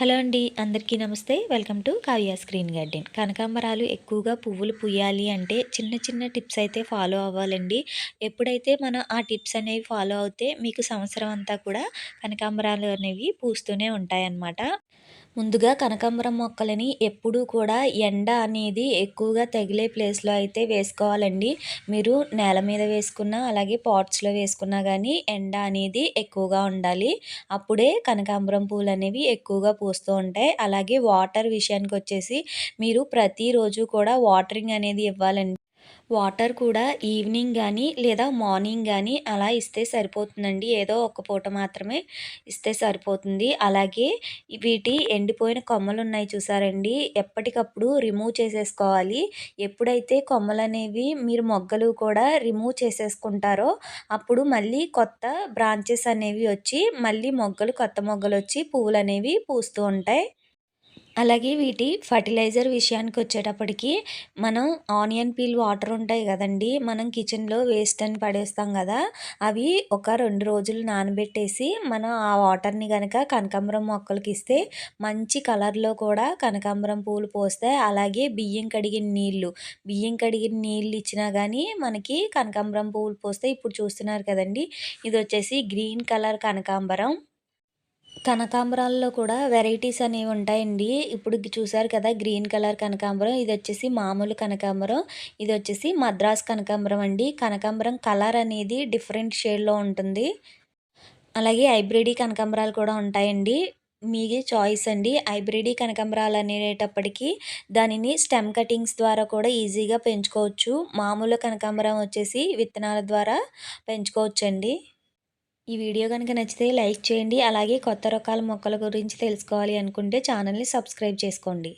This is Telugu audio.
హలో అండి అందరికీ నమస్తే. Welcome to Kavya screen garden. కనకాంబరాలు ఎక్కువగా పువ్వులు పూయాలి అంటే చిన్న చిన్న టిప్స్ అయితే ఫాలో అవ్వాలండి. ఎప్పుడైతే మనం ఆ టిప్స్ అనేవి ఫాలో అవుతే మీకు సంవత్సరం అంతా కూడా కనకాంబరాలు అనేవి పూస్తూనే ఉంటాయన్నమాట. ముందుగా కనకాంబరం మొక్కలని ఎప్పుడూ కూడా ఎండ అనేది ఎక్కువగా తగిలే ప్లేస్లో అయితే వేసుకోవాలండి. మీరు నేల మీద వేసుకున్న అలాగే పాట్స్లో వేసుకున్నా కానీ ఎండ అనేది ఎక్కువగా ఉండాలి. అప్పుడే కనకాంబరం పూలు అనేవి ఎక్కువగా పూ వస్తూ ఉంటాయి. అలాగే వాటర్ విషయానికి వచ్చేసి మీరు ప్రతిరోజు కూడా వాటరింగ్ అనేది ఇవ్వాలండి. వాటర్ కూడా ఈవినింగ్ కానీ లేదా మార్నింగ్ కానీ అలా ఇస్తే సరిపోతుందండి. ఏదో ఒక పూట మాత్రమే ఇస్తే సరిపోతుంది. అలాగే వీటి ఎండిపోయిన కొమ్మలు ఉన్నాయి చూసారండి. ఎప్పటికప్పుడు రిమూవ్ చేసేసుకోవాలి. ఎప్పుడైతే కొమ్మలు అనేవి మీరు మొగ్గలు కూడా రిమూవ్ చేసేసుకుంటారో అప్పుడు మళ్ళీ కొత్త బ్రాంచెస్ అనేవి వచ్చి మళ్ళీ మొగ్గలు కొత్త మొగ్గలు వచ్చి పువ్వులు అనేవి పూస్తూ ఉంటాయి. అలాగే వీటి ఫర్టిలైజర్ విషయానికి వచ్చేటప్పటికి మనం ఆనియన్ పీల్ వాటర్ ఉంటాయి కదండి మనం కిచెన్లో వేస్ట్ అని పడేస్తాం కదా అవి ఒక రెండు రోజులు నానబెట్టేసి మనం ఆ వాటర్ని కనుక కనకాంబరం మొక్కలకి ఇస్తే మంచి కలర్లో కూడా కనకాంబరం పూలు పోస్తాయి అలాగే బియ్యం కడిగిన నీళ్ళు బియ్యం కడిగిన నీళ్ళు ఇచ్చినా కానీ మనకి కనకాంబరం పూలు పోస్తాయి ఇప్పుడు చూస్తున్నారు కదండి ఇది వచ్చేసి గ్రీన్ కలర్ కనకాంబరం. కనకాంబరాల్లో కూడా వెరైటీస్ అనేవి ఉంటాయండి. ఇప్పుడు చూసారు కదా గ్రీన్ కలర్ కనకాంబరం ఇది వచ్చేసి మామూలు కనకాంబరం ఇది వచ్చేసి మద్రాస్ కనకాంబరం అండి. కనకాంబరం కలర్ అనేది డిఫరెంట్ షేడ్లో ఉంటుంది. అలాగే హైబ్రిడీ కనకాంబరాలు కూడా ఉంటాయండి. మీ చాయిస్ అండి. హైబ్రిడీ కనకాంబరాలు అనేటప్పటికీ దానిని స్టెమ్ కటింగ్స్ ద్వారా కూడా ఈజీగా పెంచుకోవచ్చు. మామూలు కనకాంబరం వచ్చేసి విత్తనాల ద్వారా పెంచుకోవచ్చండి. ఈ వీడియో కనుక నచ్చితే లైక్ చేయండి అలాగే కొత్త రకాల మొక్కల గురించి తెలుసుకోవాలి అనుకుంటే ఛానల్ని సబ్స్క్రైబ్ చేసుకోండి.